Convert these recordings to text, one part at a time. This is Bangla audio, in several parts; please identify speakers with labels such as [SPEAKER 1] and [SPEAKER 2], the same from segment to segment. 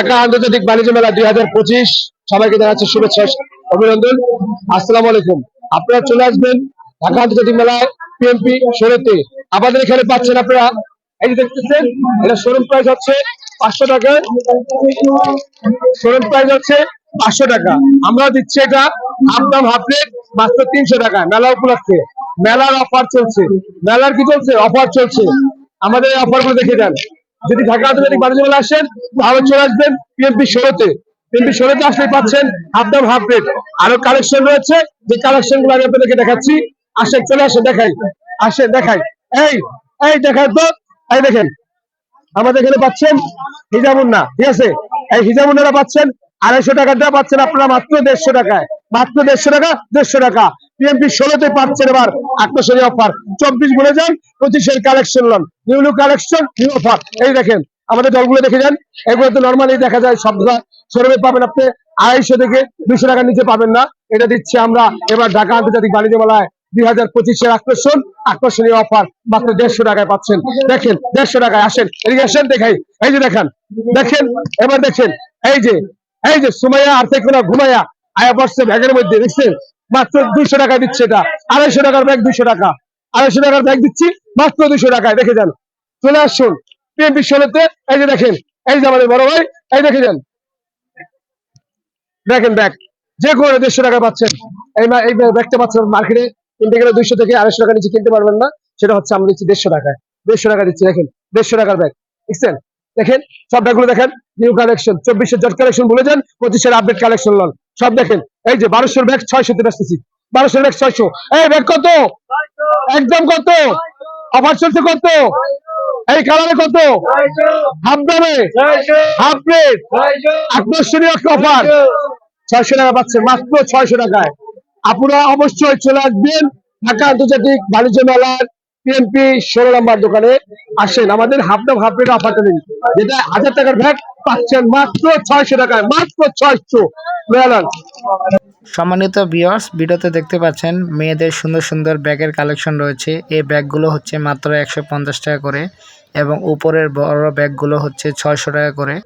[SPEAKER 1] ঢাকা আন্তর্জাতিক বাণিজ্য মেলা দুই হাজার পঁচিশ সবাইকে জানাচ্ছি শুভেচ্ছা, অভিনন্দন। আসসালামু আলাইকুম। আপনারা চলে আসবেন ঢাকা আন্তর্জাতিক মেলায় পিএমপি শোরুতে আমাদের এখানে পাচ্ছেন আপনারা, এই যে দেখতেছেন, এটা শোরুম প্রাইস হচ্ছে পাঁচশো টাকা। শোরুম প্রাইস হচ্ছে পাঁচশো টাকা। আমরা দিচ্ছি এটা হাফ দাম, হাফ রেট মাত্র তিনশো টাকা। মেলা উপলক্ষে। মেলার অফার চলছে। মেলার কি চলছে? অফার চলছে। আমাদের অফারগুলো দেখে যান। যদি ঢাকা আন্তর্জাতিক বাণিজ্য মেলা আসেন তাহলে চলে আসবেন পিএমপি ষোলোতে। পিএমপি ষোলোতে আসলে পাচ্ছেন হাফ দাম হাফ রেট আরও কালেকশন রয়েছে, যে কালেকশনগুলো আমি আপনাদেরকে দেখাচ্ছি। আসেন চলে আসেন দেখাই। আসেন দেখাই। এই এই দেখাই তো। এই দেখেন, আমাদের এখানে পাচ্ছেন হিজামুন্না, ঠিক আছে? এই হিজাবুন্নারা পাচ্ছেন আড়াইশো টাকা দেওয়া পাচ্ছেন আপনারা মাত্র দেড়শো টাকায়। মাত্র দেড়শো টাকা দেড়শো টাকা। পিএমপি ষোলোতে পাচ্ছেন এবার আকর্ষণীয় অফার চব্বিশ বলে যান, পঁচিশের collection lawn new new collection new offer এই দেখেন, আমাদের দলগুলো দেখে যান। এগুলো তো নর্মালি দেখা যায়, সব শোরুমে পাবেন আপনি আড়াইশো থেকে দুশো টাকার নিচে পাবেন না। এটা দিচ্ছি আমরা এবার ঢাকা আন্তর্জাতিক বাণিজ্য মেলায় দুই হাজার পঁচিশের আকর্ষণ আকর্ষণীয় অফার মাত্র দেড়শো টাকায় পাচ্ছেন। দেখেন, দেড়শো টাকায়, আসেন, এদিকে আসেন, দেখাই। এই যে দেখেন দেখেন, এবার দেখেন, এই যে এই যে সুমাইয়া আর ঘুমাইয়া আয়া বসছে ব্যাগের মধ্যে, দেখছেন? মাত্র দুইশো টাকা দিচ্ছে এটা। আড়াইশো টাকার ব্যাগ দুইশো টাকা। আড়াইশো টাকার ব্যাগ দিচ্ছি, মাত্র দুইশো টাকায়। দেখে যান। চলে আসুন। ষোলোতে এই যে দেখেন, এই যে আমাদের বড় ভাই, এই দেখে যান। দেখেন ব্যাগ। যে কোনো দেড়শো টাকা পাচ্ছেন। এই এই ব্যাগটা পাচ্ছেন মার্কেটে। কিনতে গেলে দুইশো থেকে আড়াইশো টাকা নিচে কিনতে পারবেন না। সেটা হচ্ছে আমরা দিচ্ছি দেড়শো টাকায়। দেড়শো টাকা দিচ্ছি, দেখেন। দেড়শো টাকার ব্যাগ। দেখছেন? দেখেন, সব ব্যাগগুলো দেখেন নিউ কালেকশন চব্বিশের জট কালেকশন ভুলে যান, পঁচিশের আপডেট কালেকশন লন। সব দেখেন, এই যে বারোশোর ব্যাগ ছয়শোতে বেচতেছি বারোশোর ব্যাগ ছয়শো। এই ব্যাগ কত? একদম কত? অফার চলছে কত? এই কালারে কত? হাফ দামে হাফ রেট আকর্ষণীয় অফার ছয়শো টাকা পাচ্ছেন, মাত্র ছয়শো টাকায়। আপনারা অবশ্যই চলে আসবেন, ঢাকা আন্তর্জাতিক বাণিজ্য মেলার পিএমপি ষোলো নম্বর দোকানে আসেন। আমাদের হাফ দাম হাফ রেট অফারটা নিন যেটা হাজার টাকার ব্যাগ পাচ্ছেন মাত্র ছয়শো টাকায়, মাত্র ছয়শো।
[SPEAKER 2] সম্মানিত বিয়ার্স ভিডিওতে দেখতে পাচ্ছেন মেয়েদের সুন্দর সুন্দর ব্যাগের কালেকশন রয়েছে। এই ব্যাগগুলো হচ্ছে মাত্র একশো পঞ্চাশ টাকা করে এবং উপরের বড় ব্যাগগুলো হচ্ছে ছয়শো টাকা করে।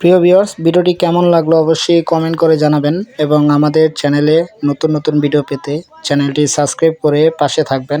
[SPEAKER 2] প্রিয় ভিউয়ার্স ভিডিওটি কেমন লাগল অবশ্যই কমেন্ট করে জানাবেন এবং আমাদের চ্যানেলে নতুন নতুন ভিডিও পেতে চ্যানেলটি সাবস্ক্রাইব করে পাশে থাকবেন।